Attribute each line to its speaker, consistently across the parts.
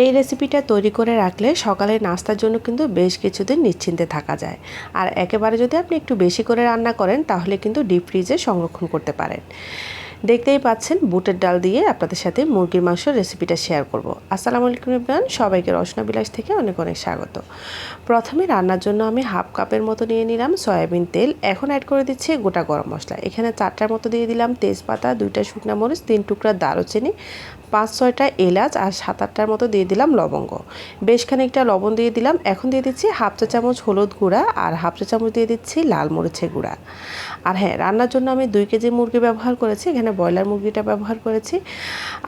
Speaker 1: এই রেসিপিটা তৈরি করে রাখলে সকালে নাস্তার জন্য কিন্তু বেশ কিছুদিন নিশ্চিন্তে থাকা যায়। আর একেবারে যদি আপনি একটু বেশি করে রান্না করেন, তাহলে কিন্তু ডিপ ফ্রিজে সংরক্ষণ করতে পারেন। দেখতেই পাচ্ছেন, বুটের ডাল দিয়ে আপনাদের সাথে মুরগির মাংস রেসিপিটা শেয়ার করব। আসসালামু আলাইকুম ইব্রান সবাইকে রসনা বিলাস থেকে অনেক অনেক স্বাগত। প্রথমে রান্নার জন্য আমি হাফ কাপের মতো নিয়ে নিলাম সয়াবিন তেল। এখন অ্যাড করে দিচ্ছি গোটা গরম মশলা। এখানে চারটার মতো দিয়ে দিলাম তেজপাতা, দুইটা শুকনা মরিচ, তিন টুকরা দারুচিনি, পাঁচ ছয়টা এলাচ আর সাত আটটার মতো দিয়ে দিলাম লবঙ্গ। বেশ খানিকটা লবণ দিয়ে দিলাম। এখন দিয়ে দিচ্ছি হাফ চা চামচ হলুদ গুঁড়া আর হাফ চা চামচ দিয়ে দিচ্ছি লাল মরিচের গুঁড়া। আর হ্যাঁ রান্নার জন্য আমি দুই কেজি মুরগি ব্যবহার করেছি। এখানে ব্রয়লার মুরগিটা ব্যবহার করেছি।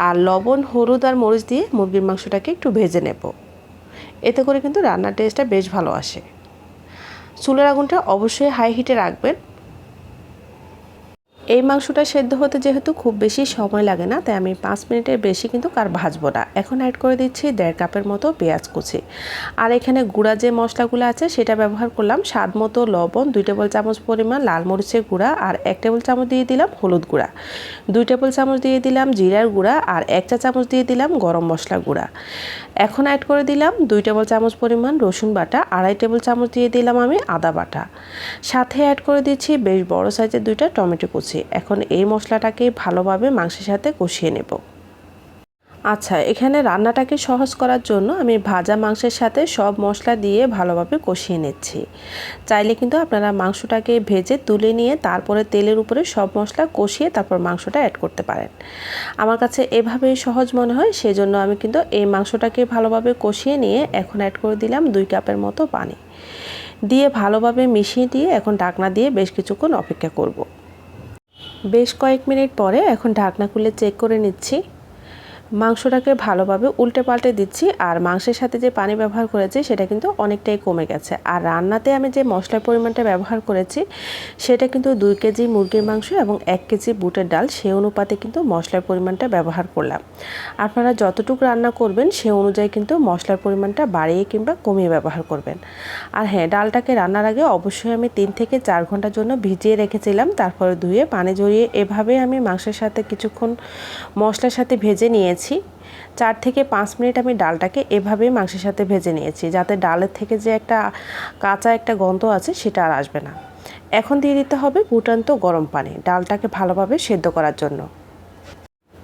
Speaker 1: আর লবণ, হলুদ আর মরিচ দিয়ে মুরগির মাংসটাকে একটু ভেজে নেব। এতে করে কিন্তু রান্নার টেস্টটা বেশ ভালো আসে। চুলের আগুনটা অবশ্যই হাই হিটে রাখবেন। এই মাংসটা সেদ্ধ হতে যেহেতু খুব বেশি সময় লাগে না, তাই আমি পাঁচ মিনিটের বেশি কিন্তু কার ভাজবো না। এখন অ্যাড করে দিচ্ছি দেড় কাপের মতো পেঁয়াজ কুচি। আর এখানে গুঁড়া যে মশলাগুলো আছে সেটা ব্যবহার করলাম স্বাদ মতো লবণ, দুই টেবিল চামচ পরিমাণ লাল মরিচের গুঁড়া আর এক টেবিল চামচ দিয়ে দিলাম হলুদ গুঁড়া। দুই টেবিল চামচ দিয়ে দিলাম জিরার গুঁড়া আর এক চা চামচ দিয়ে দিলাম গরম মশলা গুঁড়া। এখন অ্যাড করে দিলাম দুই টেবিল চামচ পরিমাণ রসুন বাটা, আড়াই টেবিল চামচ দিয়ে দিলাম আমি আদা বাটা। সাথে অ্যাড করে দিচ্ছি বেশ বড় সাইজের দুইটা টমেটো কুচি। এখন এই মশলাটাকে ভালোভাবে মাংসের সাথে কষিয়ে নেব। আচ্ছা এখানে রান্নাটাকে সহজ করার জন্য আমি ভাজা মাংসের সাথে সব মশলা দিয়ে ভালোভাবে কষিয়ে নিচ্ছি। চাইলে কিন্তু আপনারা মাংসটাকে ভেজে তুলে নিয়ে তারপরে তেলের উপরে সব মশলা কষিয়ে তারপর মাংসটা অ্যাড করতে পারেন। আমার কাছে এভাবেই সহজ মনে হয়, সেজন্য আমি কিন্তু এই মাংসটাকে ভালোভাবে কষিয়ে নিয়ে এখন অ্যাড করে দিলাম দুই কাপের মতো পানি। দিয়ে ভালোভাবে মিশিয়ে দিয়ে এখন ঢাকনা দিয়ে বেশ কিছুক্ষণ অপেক্ষা করব। বেশ কয়েক মিনিট পরে এখন ঢাকনা খুলে চেক করে নিচ্ছি। মাংসটাকে ভালোভাবে উল্টে পাল্টে দিচ্ছি, আর মাংসের সাথে যে পানি ব্যবহার করেছি সেটা কিন্তু অনেকটাই কমে গেছে। আর রান্নাতে আমি যে মশলার পরিমাণটা ব্যবহার করেছি, সেটা কিন্তু দুই কেজি মুরগির মাংস এবং এক কেজি বুটের ডাল, সে অনুপাতে কিন্তু মশলার পরিমাণটা ব্যবহার করলাম। আপনারা যতটুকু রান্না করবেন, সে অনুযায়ী কিন্তু মশলার পরিমাণটা বাড়িয়ে কিংবা কমিয়ে ব্যবহার করবেন। আর হ্যাঁ ডালটাকে রান্নার আগে অবশ্যই আমি তিন থেকে চার ঘণ্টার জন্য ভিজিয়ে রেখেছিলাম, তারপরে ধুয়ে পানি জড়িয়ে এভাবে আমি মাংসের সাথে কিছুক্ষণ মশলার সাথে ভেজে নিয়ে নিয়েছি। চার থেকে পাঁচ মিনিট আমি ডালটাকে এভাবেই মাংসের সাথে ভেজে নিয়েছি, যাতে ডালের থেকে যে একটা কাঁচা একটা গন্ধ আছে সেটা আর আসবে না। এখন দিয়ে দিতে হবে ফুটান্ত গরম পানি, ডালটাকে ভালোভাবে সেদ্ধ করার জন্য।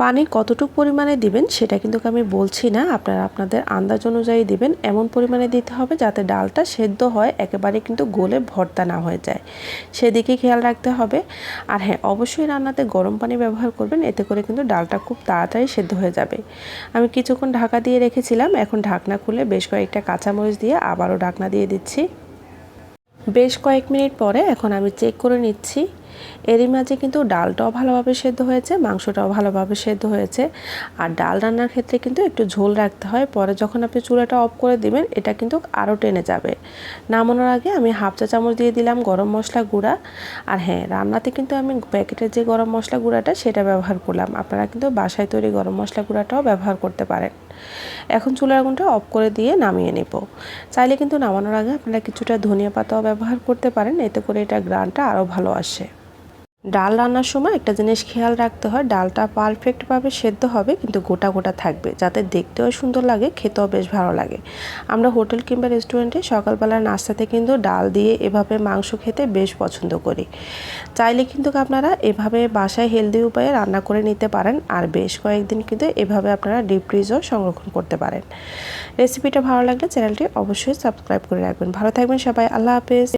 Speaker 1: পানি কতটুকু পরিমাণে দিবেন সেটা কিন্তু আমি বলছি না। আপনারা আপনাদের আন্দাজ অনুযায়ী দিবেন। এমন পরিমাণে দিতে হবে যাতে ডালটা সেদ্ধ হয়, একেবারে কিন্তু গোলে ভর্তা না হয়ে যায়। সেদিকে খেয়াল রাখতে হবে। আর হ্যাঁ অবশ্যই রান্নাতে গরম পানি ব্যবহার করবেন, এতে করে কিন্তু ডালটা খুব তাড়াতাড়ি সেদ্ধ হয়ে যাবে। আমি কিছুক্ষণ ঢাকা দিয়ে রেখেছিলাম, এখন ঢাকনা খুলে বেশ কয়েকটা কাঁচামরিচ দিয়ে আবারও ঢাকনা দিয়ে দিচ্ছি। বেশ কয়েক মিনিট পরে এখন আমি চেক করে নিচ্ছি। এরই মাঝে কিন্তু ডালটাও ভালোভাবে সেদ্ধ হয়েছে, মাংসটাও ভালোভাবে সেদ্ধ হয়েছে। আর ডাল রান্নার ক্ষেত্রে কিন্তু একটু ঝোল রাখতে হয়, পরে যখন আপনি চুলাটা অফ করে দিবেন, এটা কিন্তু আরও টেনে যাবে। নামানোর আগে আমি হাফ চা চামচ দিয়ে দিলাম গরম মশলা গুঁড়া। আর হ্যাঁ রান্নাতে কিন্তু আমি প্যাকেটের যে গরম মশলা গুঁড়াটা, সেটা ব্যবহার করলাম। আপনারা কিন্তু বাসায় তৈরি গরম মশলা গুঁড়াটাও ব্যবহার করতে পারেন। এখন চুলার আগুনটা অফ করে দিয়ে নামিয়ে নেব। চাইলে কিন্তু নামানোর আগে আপনারা কিছুটা ধনিয়া পাতাও ব্যবহার করতে পারেন, এতে করে এটা গ্রানটা আরও ভালো আসে। ডাল রান্নার সময় একটা জিনিস খেয়াল রাখতে হয়, ডালটা পারফেক্টভাবে সেদ্ধ হবে কিন্তু গোটা গোটা থাকবে, যাতে দেখতেও সুন্দর লাগে, খেতেও বেশ ভালো লাগে। আমরা হোটেল কিংবা রেস্টুরেন্টে সকালবেলার নাস্তাতে কিন্তু ডাল দিয়ে এভাবে মাংস খেতে বেশ পছন্দ করি। চাইলে কিন্তু আপনারা এভাবে বাসায় হেলদি উপায়ে রান্না করে নিতে পারেন আর বেশ কয়েকদিন কিন্তু এভাবে আপনারা ডিপ ফ্রিজও সংরক্ষণ করতে পারেন। রেসিপিটা ভালো লাগলে চ্যানেলটি অবশ্যই সাবস্ক্রাইব করে রাখবেন। ভালো থাকবেন সবাই, আল্লাহ হাফেজ।